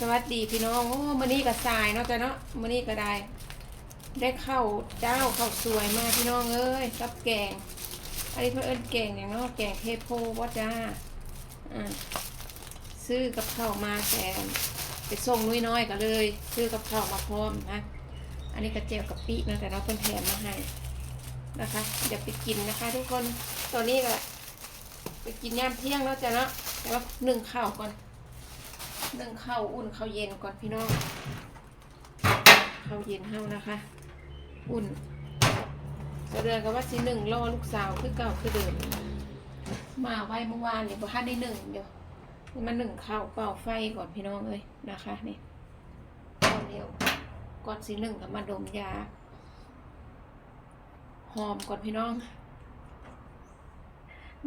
สวัสดีพี่น้องโอ้มื้อนี้ก็สายเนาะจ้ะเนาะมื้อนี้ก็ได้ ได้ข้าวเจ้าข้าวสวยมากพี่น้องเอ้ยกับแกง อันนี้เพื่นเอิ้นแกงอย่างเนาะแกงเทโพว่าจ้าอ่าซื้อกับข้าวมาแต่ไปส่งนุ้ยน้อยก็เลย ซื้อกับข้าวมาพร้อมนะอันนี้กระเจียวกับปินะแต่เราเพิ่นแถมมาให้นะคะเดี๋ยวไปกินนะคะ ทุกคนตอนนี้ก็ไปกินย่ามเที่ยงแล้วจ้ะเนาะแต่ว่าหนึ่งข้าวก่อน นึ่งข้าวอุ่นข้าวเย็นก่อนพี่น้องข้าวเย็นเฮานะคะ อุ่นจะเดือนกับว่าสิหนึ่งรอลูกสาวคือเก่าคือเดิมมาไว้เมื่อวานเนี่ยบ่ทันได้หนึ่งเดี๋ยวนี่มาหนึ่งข้าวเป่าไฟก่อนพี่น้องเอ้ยนะคะนี่ข้าวเดียวก่อนสีหนึ่งกับมาดมยาหอมก่อนพี่น้อง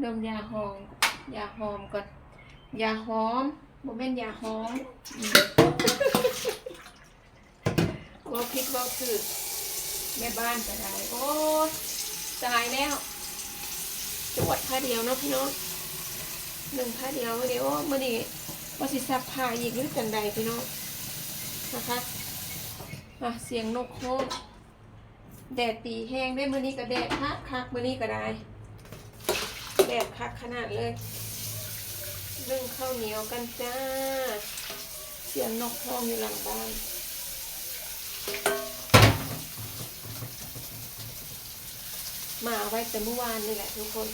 ดมยาหอมยาหอมก่อนยาหอม โมเมนยาหอมอืมว่าพิษว่าคือแม่บ้านจะได้โอ้ตายแล้วจวดผ้าเดียวเนาะพี่น้องหนึ่งผ้าเดียวเดี๋ยวมื่อนี้ว่าสิซับผ้าอีกหรือจันใดพี่น้องนะคะอะเสียงนกโค้งแดดตีแห้งได้มื้อนี้ก็แดดคักคักมื้อนี้ก็ได้แดดคักขนาดเลย นึ่งข้าวเหนียวกันจ้า เสียงนกโค้งอยู่หลังบ้านมาไว้แต่เมื่อวานนี่แหละทุกคน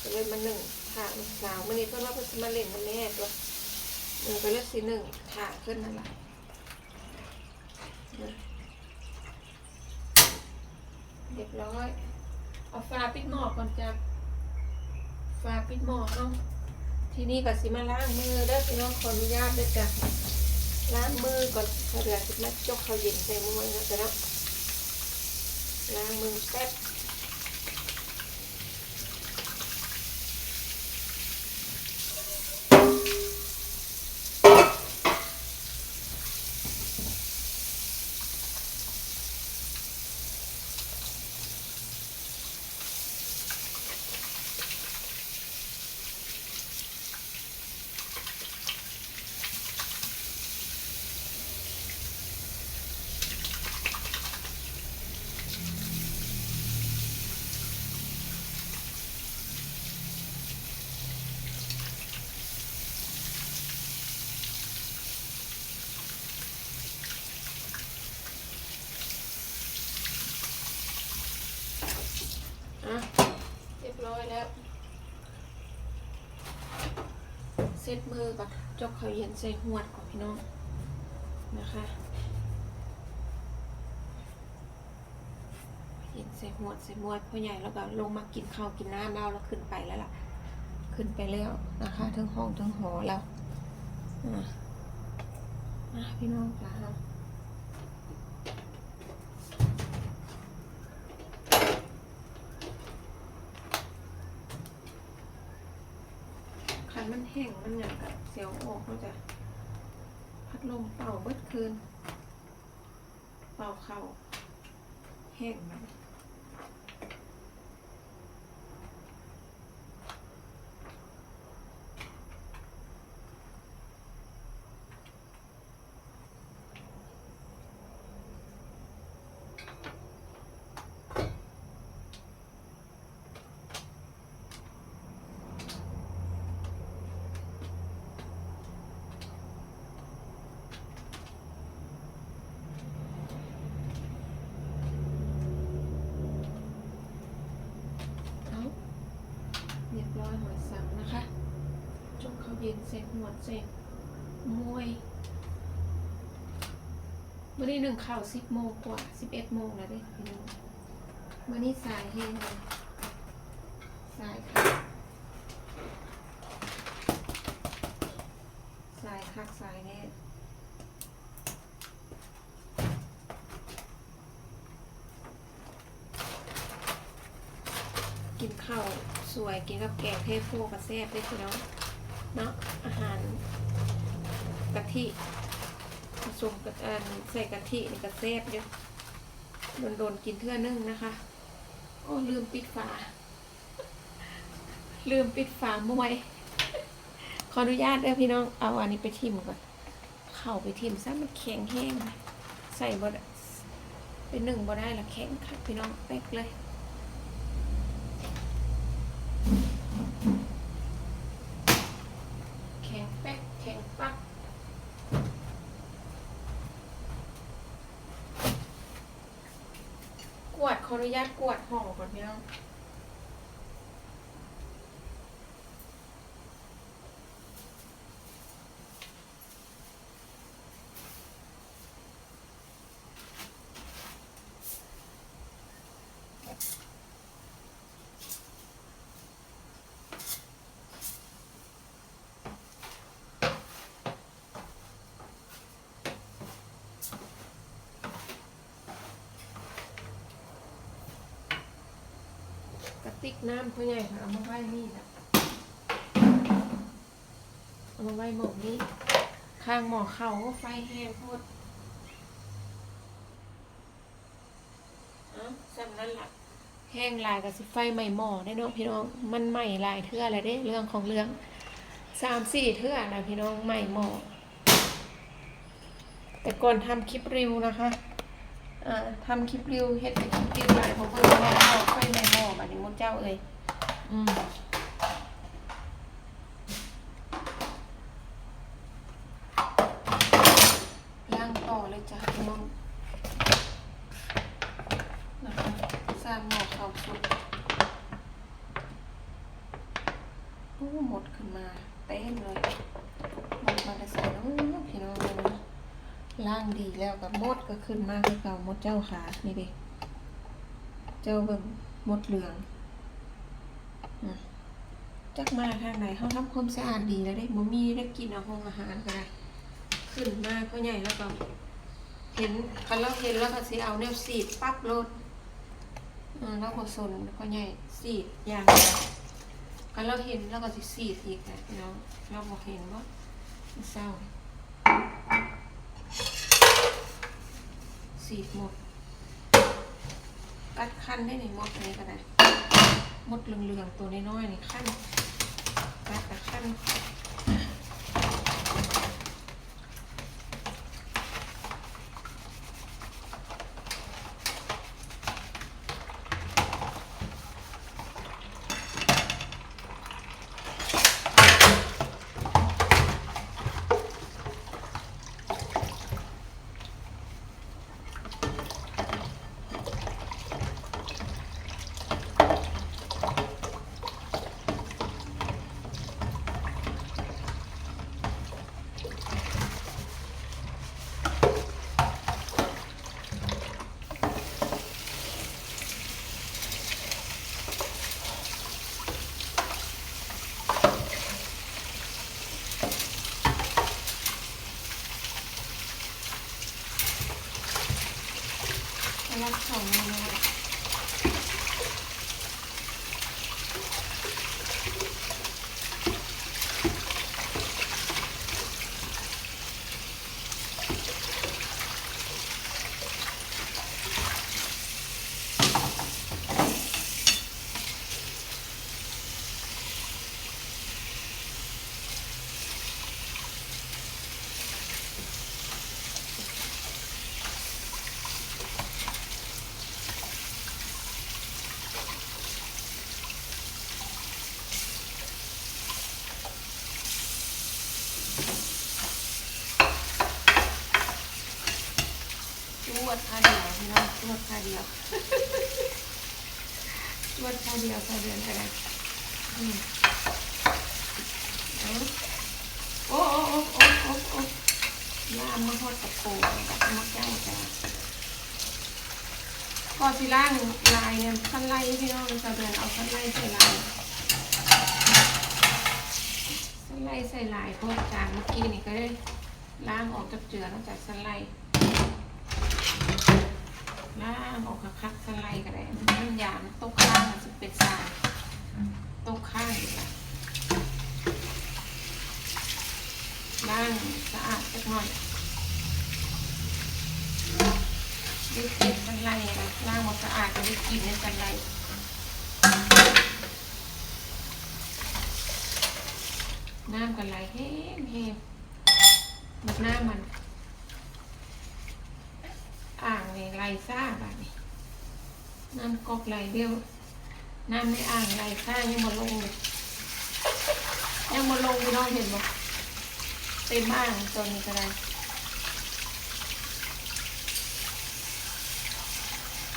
ก็เลยมาหนึ่งถ่าสาวมื้อนี้เพิ่นว่าเพิ่นมาเล่นกับแม่ตัวเออก็เลือกสีหนึ่งถ่าขึ้นนั่นแหละเรียบร้อย เอาฟ้าปิดหม้อก่อนจ้ะฟ้าปิดหม้อเนาะ ทีนี้ก็สิมาล้างมือเด้อพี่น้องขออนุญาตด้วยจ้ะล้างมือก่อนเพราะเดี๋ยวสิมาจกเขาเย็นใส่มือนะจ๊ะเนาะล้างมือแป๊บ เซ็ตมือก่อนจกข้าเย็นใส่หวดก่อนพี่น้องนะคะเย็นใส่หวดใส่มวดพ่อใหญ่แล้วก็ลงมากินข้าวกินน้ำแล้วแล้วขึ้นไปแล้วล่ะ ขึ้นไปแล้วนะคะทั้งห้องทั้งหอแล้วอะพี่น้องจ้าคันมัน แห้งมันอย่างกับเสียวออกก็จะพัดลมเป่าเบิดคืน เป่าเข่าแห้งมัน เอาเรียบร้อยหอยสังนะคะ จ งเขาวเย็นเสร็จหมดเสร็จมวยวันนี้หนึ่งข่าวสิบโมงกว่าสิบเอ็ดโมงแล้วเด้พี่น้องวันนี้สายเฮงเลยสายค่ะสายคักสายแน่กินข้าวสวยกินกับแกงเทโพกระแซบได้วยพี่น้อง เนาะอาหารกะทิผสมกับใส่กะทินี่กระแซบเยอะโดนๆกินเทื่อนึงนะคะ โอ้ลืมปิดฝา ลืมปิดฝามวย ขออนุญาตเด้อพี่น้องเอาอันนี้ไปทิมก่อน เข่าไปทิมซะมันแข็งแห้ง ใส่บ่ได้เป็นหนึ่งบ่ได้ละแข็งค่ะพี่น้องเป๊กเลย แข็งแป๊กแข็งปัก กวดขออ นุญาตกวดห่อก่อนพี่น้อง ติกน้ำเขาใหญ่ค่ะเอามาไว้นี่นะเอามาไว้หม้อนี้ ข้างหม้อเขาไฟแห้งโพดเอ้าสำนั้นละแห้งหลายกับสิไฟใหม่หม้อได้เนาะพี่น้องมันใหม่หลายเทื่ออะไรเด้เรื่องของเรื่องสามสี่เทื่อนะพี่น้องใหม่หม้อแต่ก่อนทำคลิปรีวิวนะคะอ่าทำคลิปริวเฮ็ดเป็นคลิปริวหลายผมเพิ่งมาเอาาเอ้ยอืมย่างต่อเลยจ้ะพี่น้องนะคะสร้างหม้อข้าวสุกโอ้หมดขึ้นมาเต็มเลยหมดมาได้ใส่น้องพี่น้องเลยนะล่างดีแล้วกับมดก็ขึ้นมากคือเก่ามดเจ้าขานี่ดิเจ้าเบิ่งมดเหลือง จักมาทางไหนเขาทำความสะอาดดีแล้วได้บ่มีได้กินเอาห้องอาหารก็ได้ขึ้นมาเขาใหญ่แล้วก็ เห็นคันเราเห็นแล้วก็สิเอาแนวสีดปั๊บรถอ่าแล้วก็สนเขาใหญ่สีดอย่างคันเราเห็นแล้วก็สิสีดอีกนะพี่น้องเราบอกเห็นว่าเศร้าสีดหมด กัดขั้นได้ในหมดนี้ก็ได้หมดเหลืองๆตัวน้อยๆนี่ขั้น Ah, perfecto. พี่น้องจวดค่าเดียวจวดค่าเดียวค่าเดือนอะไรอืมโอ้โอ้โอ้โอ้โอ้โอ้ล่ามมาทอดกับโกับมะแก้วจ้าพอสิล่างลายเนี่ยขั้นไล่พี่น้องจะเดือนเอาขั้นไล่ใส่ลายขั้นไล่ใส่ลายพวกจานเมื่อกี้นี่ก็ได้ล้างออกจากเจือนอกจากสไล ด์ล่างออกคักสไลด์ก็ได้มันยามันตกข้างมันจะเป็นสาตกข้างอีกละล่างสะอาดสักหน่อยได้กลิ่นสันไลนะล่างหมดสะอาดก็ได้กินในสันไลน้ำกันไหลแห้งแห้งบักหน้ามัน อ่างในไรซ่าแบบนี้น้ำกอกไหลเดียวน้ำในอ่างไรซ่ายังมาลงเลยยังมาลงพี่น้องเห็นบ่เต็มอ่างตอนนี้ก็ได้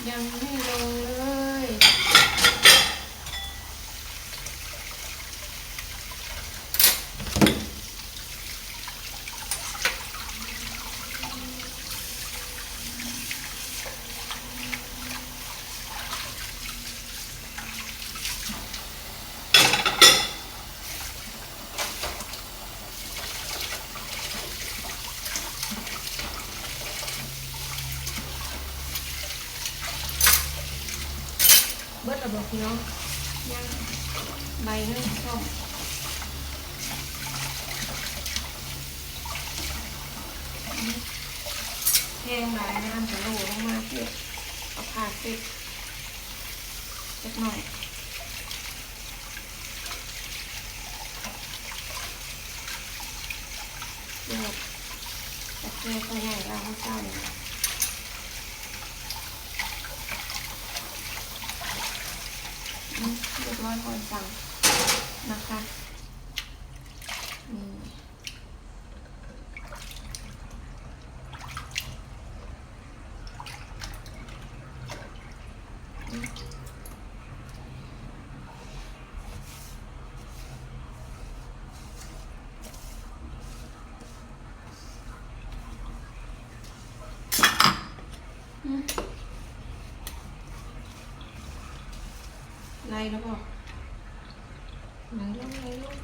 ยังไม่ลงเลย เบิดระบบพี่น้องย่างใบนึงส้มแห้งหลายน้ำจะโหลลงมาเพื่อเอาผ่าสิบเล็กหน่อยเดี๋ยวจะเจอตัวใหญ่เราไม่เศร้าเลย อืมเร้อยก่อนสั่งนะคะนี่อืมอืมไล่แล้วบอก ไหลลงไหลลง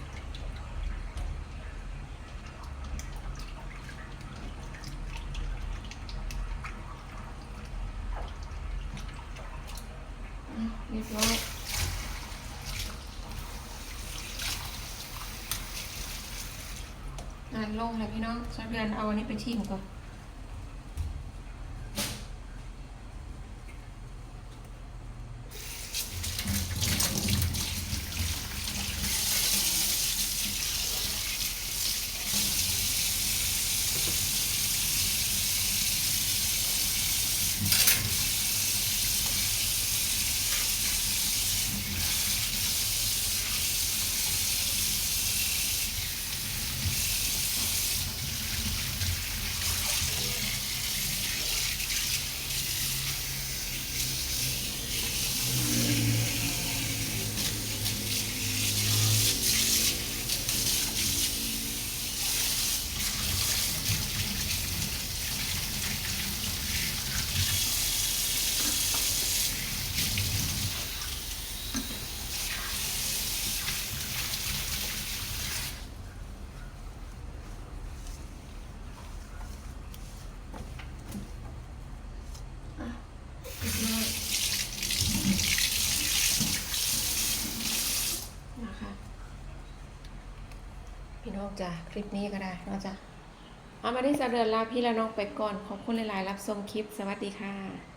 อะเรียบร้อยอ่านลงเลยพี่น้องสักเดือนเอาอันนี้ไปทิ้งก่อน น้องจ้ะคลิปนี้ก็ได้นอกจากเอามาที่สะเดือนลาพี่และน้องไปก่อน ขอบคุณหลายๆรับชมคลิป สวัสดีค่ะ